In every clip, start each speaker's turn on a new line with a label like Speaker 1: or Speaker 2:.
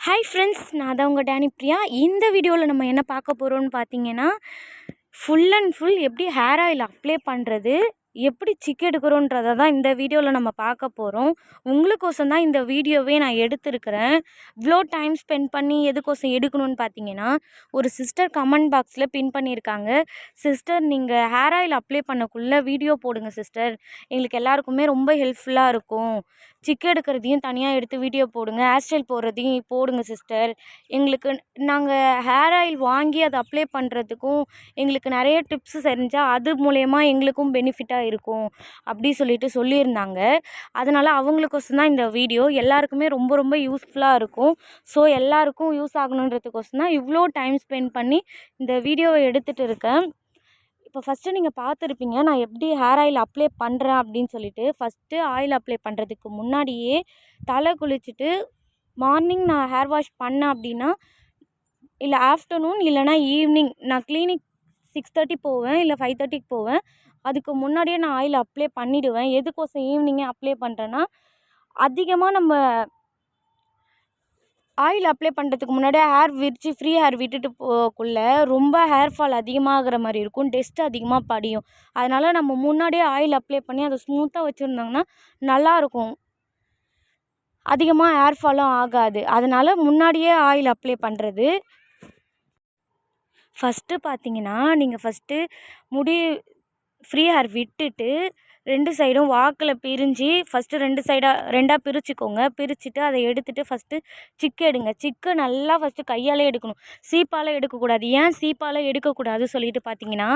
Speaker 1: Hi friends நான் தான் உங்கள் டேனி பிரியா. இந்த வீடியோவில் நம்ம என்ன பார்க்க போகிறோம்னு பார்த்தீங்கன்னா ஃபுல் அண்ட் ஃபுல் எப்படி ஹேர் ஆயில் அப்ளை பண்ணுறது எப்படி சிக் எடுக்கிறோன்றதை தான் இந்த வீடியோவில் நம்ம பார்க்க போகிறோம் உங்களுக்கோசம் தான் இந்த வீடியோவே நான் எடுத்திருக்கிறேன். இவ்வளோ டைம் ஸ்பெண்ட் பண்ணி எதுக்கோசம் எடுக்கணும்னு பார்த்தீங்கன்னா ஒரு சிஸ்டர் கமெண்ட் பாக்ஸில் பின் பண்ணியிருக்காங்க சிஸ்டர் நீங்கள் ஹேர் ஆயில் அப்ளை பண்ணக்குள்ளே வீடியோ போடுங்க சிஸ்டர் எங்களுக்கு எல்லாருக்குமே ரொம்ப ஹெல்ப்ஃபுல்லாக இருக்கும். சிக் எடுக்கிறதையும் தனியாக எடுத்து வீடியோ போடுங்க. ஹேர் ஸ்டைல் போடுறதையும் போடுங்க சிஸ்டர் எங்களுக்கு நாங்கள் ஹேர் ஆயில் வாங்கி அதை அப்ளை பண்ணுறதுக்கும் எங்களுக்கு நிறைய டிப்ஸ் செஞ்சால் அது மூலயமா எங்களுக்கும் பெனிஃபிட்டாக இருக்கும் அப்படி சொல்லிட்டு சொல்லியிருந்தாங்க. அதனால் அவங்களுக்கொசம் தான் இந்த வீடியோ. எல்லாருக்குமே ரொம்ப ரொம்ப யூஸ்ஃபுல்லாக இருக்கும். ஸோ எல்லாருக்கும் யூஸ் ஆகணுன்றதுக்கொசம் தான் இவ்வளோ டைம் ஸ்பெண்ட் பண்ணி இந்த வீடியோவை எடுத்துகிட்டு இருக்கேன். இப்போ ஃபஸ்ட்டு நீங்கள் பார்த்துருப்பீங்க நான் எப்படி ஹேர் ஆயில் அப்ளை பண்ணுறேன் அப்படின்னு சொல்லிட்டு ஃபஸ்ட்டு ஆயில் அப்ளை பண்ணுறதுக்கு முன்னாடியே தலை குளிச்சுட்டு மார்னிங் நான் ஹேர் வாஷ் பண்ணேன் அப்படின்னா இல்லை ஆஃப்டர்நூன் இல்லைனா ஈவினிங் நான் கிளினிக் சிக்ஸ் தேர்ட்டி போவேன் இல்லை ஃபைவ் தேர்ட்டிக்கு போவேன். அதுக்கு முன்னாடியே நான் ஆயில் அப்ளை பண்ணிவிடுவேன் எதுக்கோசம் ஈவினிங்கே அப்ளை பண்ணுறேன்னா அதிகமாக நம்ம ஆயில் அப்ளை பண்ணுறதுக்கு முன்னாடி ஹேர் விரித்து ஃப்ரீ ஹேர் விட்டுட்டு போக்குள்ளே ரொம்ப ஹேர் ஃபால் அதிகமாகிற மாதிரி இருக்கும். டெஸ்ட் அதிகமாக படியும். அதனால் நம்ம முன்னாடியே ஆயில் அப்ளை பண்ணி அதை ஸ்மூத்தாக வச்சுருந்தாங்கன்னா நல்லாயிருக்கும் அதிகமாக ஹேர் ஃபாலும் ஆகாது. அதனால் முன்னாடியே ஆயில் அப்ளை பண்ணுறது ஃபஸ்ட்டு பார்த்தீங்கன்னா நீங்கள் ஃபஸ்ட்டு முடி ஃப்ரீ ஹேர் விட்டுட்டு ரெண்டு சைடும் வாக்கில் பிரிஞ்சு ஃபஸ்ட்டு ரெண்டு சைடாக ரெண்டாக பிரிச்சுக்கோங்க. பிரிச்சுட்டு அதை எடுத்துகிட்டு ஃபஸ்ட்டு சிக்கு எடுங்க. சிக்கு நல்லா ஃபஸ்ட்டு கையாலே எடுக்கணும். சீப்பால் எடுக்கக்கூடாது. ஏன் சீப்பால் எடுக்கக்கூடாது சொல்லிட்டு பார்த்தீங்கன்னா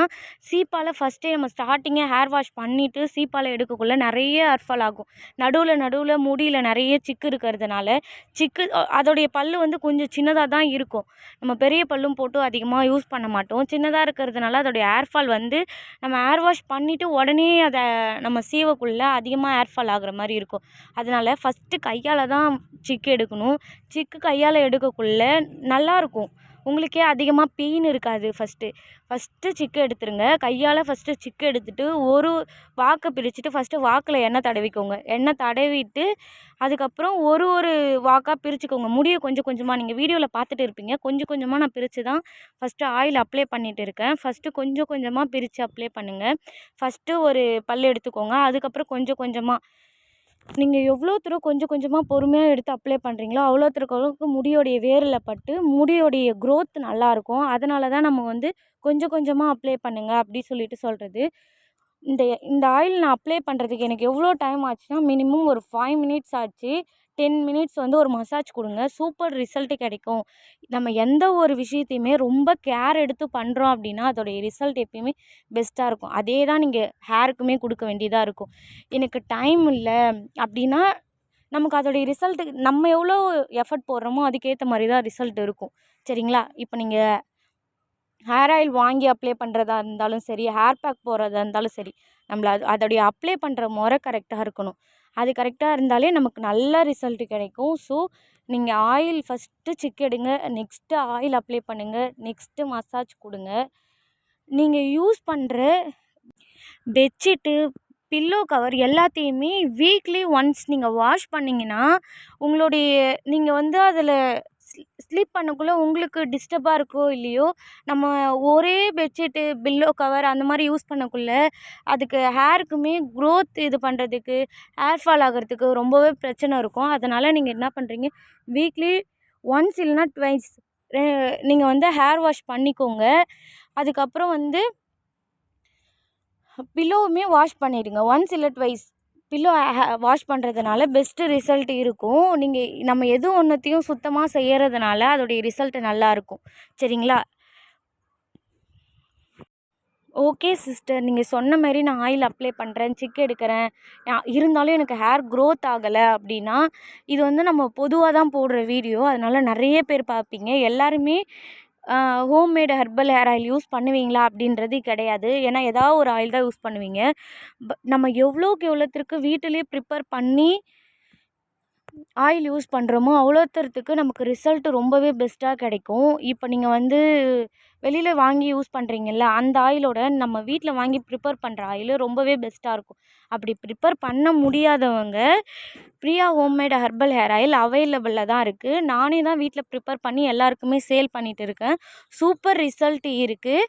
Speaker 1: சீப்பால் ஃபஸ்ட்டே நம்ம ஸ்டார்டிங்கே ஹேர் வாஷ் பண்ணிவிட்டு சீப்பால் எடுக்கக்குள்ள நிறைய ஹேர் ஃபால் ஆகும். நடுவில் நடுவில் முடியில் நிறைய சிக்கு இருக்கிறதுனால சிக்கு அதோடைய பல் வந்து கொஞ்சம் சின்னதாக தான் இருக்கும். நம்ம பெரிய பல்லும் போட்டு அதிகமாக யூஸ் பண்ண மாட்டோம். சின்னதாக இருக்கிறதுனால அதோடைய ஹேர் ஃபால் வந்து நம்ம ஹேர் வாஷ் பண்ணிவிட்டு உடனே அதை நம்ம சீவக்குள்ளே அதிகமாக ஏர் ஃபால் ஆகிற மாதிரி இருக்கும். அதனால் ஃபஸ்ட்டு கையால் தான் சிக்கு எடுக்கணும். சிக்கு கையால் எடுக்கக்குள்ள நல்லாயிருக்கும் உங்களுக்கே அதிகமாக பெயின் இருக்காது ஃபஸ்ட்டு ஃபஸ்ட்டு சிக்கு எடுத்துருங்க. கையால் ஃபஸ்ட்டு சிக்கு எடுத்துகிட்டு ஒரு வாக்கை பிரிச்சுட்டு ஃபஸ்ட்டு வாக்கில் எண்ணெய் தடவிக்கோங்க. எண்ணெய் தடவிட்டு அதுக்கப்புறம் ஒரு ஒரு வாக்காக பிரிச்சுக்கோங்க. முடியை கொஞ்சம் கொஞ்சமாக நீங்கள் வீடியோவில் பார்த்துட்டு இருப்பீங்க. கொஞ்சம் கொஞ்சமாக நான் பிரித்து தான் ஃபஸ்ட்டு ஆயில் அப்ளை பண்ணிகிட்டு இருக்கேன். ஃபஸ்ட்டு கொஞ்சம் கொஞ்சமாக பிரித்து அப்ளை பண்ணுங்கள் ஃபஸ்ட்டு ஒரு பல் எடுத்துக்கோங்க. அதுக்கப்புறம் கொஞ்சம் கொஞ்சமாக நீங்கள் எவ்வளோ தூரம் கொஞ்சம் கொஞ்சமாக பொறுமையாக எடுத்து அப்ளை பண்ணுறீங்களோ அவ்வளோ தூரம் அளவுக்கு முடியோடைய வேரில் பட்டு முடியோடைய க்ரோத் நல்லாயிருக்கும் அதனால தான் நம்ம வந்து கொஞ்சம் கொஞ்சமாக அப்ளை பண்ணுங்கள் அப்படி சொல்லிட்டு சொல்கிறது இந்த இந்த ஆயில் நான் அப்ளை பண்ணுறதுக்கு எனக்கு எவ்வளோ டைம் ஆச்சுன்னா மினிமம் ஒரு ஃபைவ் மினிட்ஸ் ஆச்சு. டென் மினிட்ஸ் வந்து ஒரு மசாஜ் கொடுங்க. சூப்பர் ரிசல்ட்டு கிடைக்கும். நம்ம எந்த ஒரு விஷயத்தையுமே ரொம்ப கேர் எடுத்து பண்ணுறோம் அப்படின்னா அதோடைய ரிசல்ட் எப்பயுமே பெஸ்ட்டாக இருக்கும். அதே தான் நீங்கள் ஹேருக்குமே கொடுக்க வேண்டியதாக இருக்கும். எனக்கு டைம் இல்லை அப்படின்னா நமக்கு அதோடைய ரிசல்ட்டு நம்ம எவ்வளோ எஃபர்ட் போடுறோமோ அதுக்கேற்ற மாதிரி தான் ரிசல்ட் இருக்கும். சரிங்களா? இப்போ நீங்கள் ஹேர் ஆயில் வாங்கி அப்ளை பண்ணுறதா இருந்தாலும் சரி ஹேர் பேக் போடுறதா இருந்தாலும் சரி நம்மள அது அதோடைய அப்ளை பண்ணுற முறை கரெக்டாக இருக்கணும். அது கரெக்டாக இருந்தாலே நமக்கு நல்ல ரிசல்ட்டு கிடைக்கும். ஸோ நீங்கள் ஆயில் ஃபஸ்ட்டு செக் எடுங்க. நெக்ஸ்ட்டு ஆயில் அப்ளை பண்ணுங்கள் நெக்ஸ்ட்டு மசாஜ் கொடுங்க. நீங்கள் யூஸ் பண்ணுற பெட்ஷீட்டு பில்லோ கவர் எல்லாத்தையுமே வீக்லி ஒன்ஸ் நீங்கள் வாஷ் பண்ணிங்கன்னா உங்களுடைய நீங்கள் வந்து அதில் ஸ்லீப் பண்ணக்குள்ளே உங்களுக்கு டிஸ்டர்பாக இருக்கோ இல்லையோ நம்ம ஒரே பெட்ஷீட்டு பில்லோ கவர் அந்த மாதிரி யூஸ் பண்ணக்குள்ளே அதுக்கு ஹேருக்குமே க்ரோத் இது பண்ணுறதுக்கு ஹேர் ஃபால் ஆகிறதுக்கு ரொம்பவே பிரச்சனை இருக்கும். அதனால் நீங்கள் என்ன பண்ணுறீங்க வீக்லி ஒன்ஸ் இல்லைனா ட்வைஸ் நீங்கள் வந்து ஹேர் வாஷ் பண்ணிக்கோங்க. அதுக்கப்புறம் வந்து பில்லோவுமே வாஷ் பண்ணிவிடுங்க ஒன்ஸ் இல்லை ட்வைஸ் பில்லோ வாஷ் பண்ணுறதுனால பெஸ்ட்டு ரிசல்ட் இருக்கும். நீங்கள் நம்ம எது ஒன்றுத்தையும் சுத்தமாக செய்கிறதுனால அதோடைய ரிசல்ட்டு நல்லாயிருக்கும் சரிங்களா? ஓகே சிஸ்டர் நீங்கள் சொன்ன மாதிரி நான் ஆயில் அப்ளை பண்ணுறேன் சிக் எடுக்கிறேன். இருந்தாலும் எனக்கு ஹேர் க்ரோத் ஆகலை அப்படின்னா இது வந்து நம்ம பொதுவாக தான் போடுற வீடியோ அதனால் நிறைய பேர் பார்ப்பீங்க. எல்லாருமே homemade herbal hair oil use பண்ணுவீங்களா அப்படின்றது கிடையாது. ஏன்னா ஏதாவது ஒரு ஆயில் தான் யூஸ் பண்ணுவீங்க. நம்ம எவ்வளோக்கு எவ்வளோத்திற்கு வீட்டிலே ப்ரிப்பேர் பண்ணி ஆயில் யூஸ் பண்ணுறோமோ அவ்வளோத்தரத்துக்கு நமக்கு ரிசல்ட் ரொம்பவே பெஸ்ட்டாக கிடைக்கும். இப்போ நீங்கள் வந்து வெளியில் வாங்கி யூஸ் பண்ணுறீங்கள்ல அந்த ஆயிலோட நம்ம வீட்டில் வாங்கி ப்ரிப்பேர் பண்ணுற ஆயில் ரொம்பவே பெஸ்ட்டாக இருக்கும். அப்படி ப்ரிப்பேர் பண்ண முடியாதவங்க Priya homemade herbal hair oil அவைலபிளில் தான் இருக்குது நானே தான் வீட்டில் ப்ரிப்பேர் பண்ணி எல்லாருக்குமே சேல் பண்ணிகிட்டு இருக்கேன். சூப்பர் ரிசல்ட் இருக்குது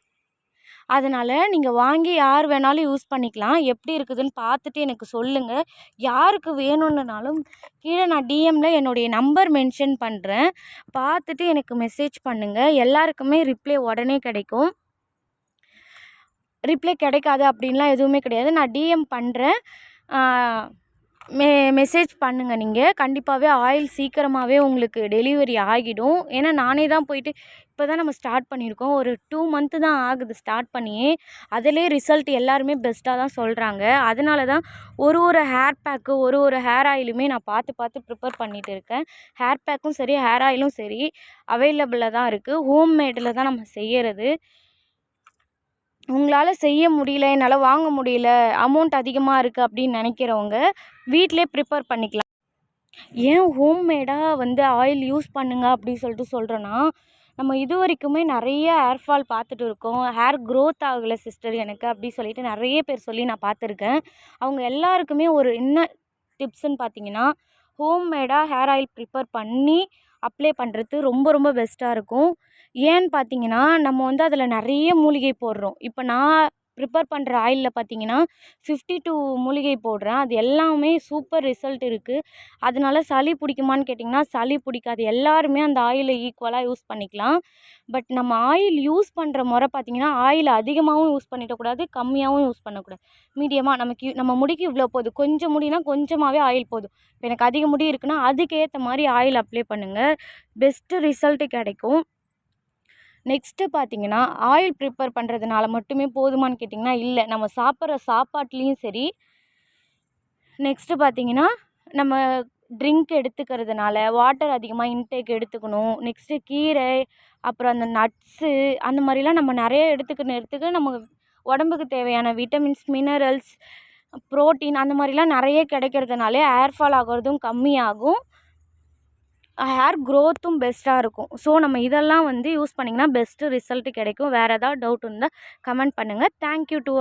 Speaker 1: அதனால் நீங்கள் வாங்கி யார் வேணாலும் யூஸ் பண்ணிக்கலாம். எப்படி இருக்குதுன்னு பார்த்துட்டு எனக்கு சொல்லுங்கள் யாருக்கு வேணும்னுனாலும் கீழே நான் டிஎம்மில் என்னுடைய நம்பர் மென்ஷன் பண்ணுறேன் பார்த்துட்டு எனக்கு மெசேஜ் பண்ணுங்கள் எல்லாருக்குமே ரிப்ளை உடனே கிடைக்கும். ரிப்ளை கிடைக்காது அப்படின்லாம் எதுவுமே கிடையாது. நான் டிஎம் பண்ணுறேன் மெ மெசேஜ் பண்ணுங்கள் நீங்கள் கண்டிப்பாகவே ஆயில் சீக்கிரமாகவே உங்களுக்கு டெலிவரி ஆகிடும். ஏன்னா நானே தான் போயிட்டு இப்போ தான் நம்ம ஸ்டார்ட் பண்ணியிருக்கோம். ஒரு டூ மந்த்து தான் ஆகுது ஸ்டார்ட் பண்ணி. அதிலே ரிசல்ட் எல்லாருமே பெஸ்ட்டாக தான் சொல்கிறாங்க அதனால தான் ஒரு ஒரு ஹேர் பேக்கு ஒரு ஒரு ஹேர் ஆயிலுமே நான் பார்த்து பார்த்து ப்ரிப்பேர் பண்ணிகிட்டு இருக்கேன். ஹேர் பேக்கும் சரி ஹேர் ஆயிலும் சரி அவைலபிளாக தான் இருக்குது ஹோம் மேடில் தான் நம்ம செய்கிறது உங்களால் செய்ய முடியல என்னால் வாங்க முடியல அமௌண்ட் அதிகமாக இருக்குது அப்படின்னு நினைக்கிறவங்க வீட்டிலே ப்ரிப்பேர் பண்ணிக்கலாம். ஏன் ஹோம்மேடாக வந்து ஆயில் யூஸ் பண்ணுங்க அப்படி சொல்லிட்டு சொல்கிறேன்னா நம்ம இது வரைக்குமே நிறைய ஹேர் ஃபால் பார்த்துட்டு இருக்கோம். ஹேர் க்ரோத் ஆகலை சிஸ்டர் எனக்கு அப்படி சொல்லிட்டு நிறைய பேர் சொல்லி நான் பார்த்துருக்கேன். அவங்க எல்லாருக்குமே ஒரு என்ன டிப்ஸ்ன்னு பார்த்தீங்கன்னா ஹோம்மேடாக ஹேர் ஆயில் ப்ரிப்பேர் பண்ணி அப்ளை பண்ணுறது ரொம்ப ரொம்ப பெஸ்ட்டாக இருக்கும். ஏன்னு பார்த்தீங்கன்னா நம்ம வந்து அதில் நிறைய மூலிகை போடுறோம். இப்போ நான் ப்ரிப்பேர் பண்ணுற ஆயிலில் பார்த்தீங்கன்னா ஃபிஃப்டி டூ மூலிகை போடுறேன். அது எல்லாமே சூப்பர் ரிசல்ட் இருக்குது அதனால சளி பிடிக்குமான்னு கேட்டிங்கன்னா சளி பிடிக்காது. எல்லாருமே அந்த ஆயிலை ஈக்குவலாக யூஸ் பண்ணிக்கலாம். பட் நம்ம ஆயில் யூஸ் பண்ணுற முறை பார்த்திங்கன்னா ஆயில் அதிகமாகவும் யூஸ் பண்ணிடக்கூடாது கம்மியாகவும் யூஸ் பண்ணக்கூடாது மீடியமாக நமக்கு நம்ம முடிக்கு இவ்வளோ போதும் கொஞ்சம் முடினா கொஞ்சமாகவே ஆயில் போதும். இப்போ எனக்கு அதிக முடி இருக்குன்னா அதுக்கேற்ற மாதிரி ஆயில் அப்ளை பண்ணுங்கள் பெஸ்ட்டு ரிசல்ட்டு கிடைக்கும். நெக்ஸ்ட்டு பார்த்தீங்கன்னா ஆயில் ப்ரிப்பேர் பண்ணுறதுனால மட்டுமே போதுமான்னு கேட்டிங்கன்னா இல்லை. நம்ம சாப்பிட்ற சாப்பாட்லேயும் சரி. நெக்ஸ்ட்டு பார்த்தீங்கன்னா நம்ம ட்ரிங்க் எடுத்துக்கிறதுனால வாட்டர் அதிகமாக இன்டேக் எடுத்துக்கணும். நெக்ஸ்ட்டு கீரை அப்புறம் அந்த நட்ஸு அந்த மாதிரிலாம் நம்ம நிறைய எடுத்துக்கணும் எடுத்துக்க நம்ம உடம்புக்கு தேவையான விட்டமின்ஸ் மினரல்ஸ் ப்ரோட்டீன் அந்த மாதிரிலாம் நிறைய கிடைக்கிறதுனாலே ஹேர் ஃபால் ஆகிறதும் கம்மியாகும். ஹேர் க்ரோத்தும் பெஸ்ட்டாக இருக்கும். ஸோ நம்ம இதெல்லாம் வந்து யூஸ் பண்ணிங்கன்னா பெஸ்ட்டு ரிசல்ட்டு கிடைக்கும். வேறு ஏதாவது டவுட் இருந்தால் கமெண்ட் பண்ணுங்கள் தேங்க்யூ டு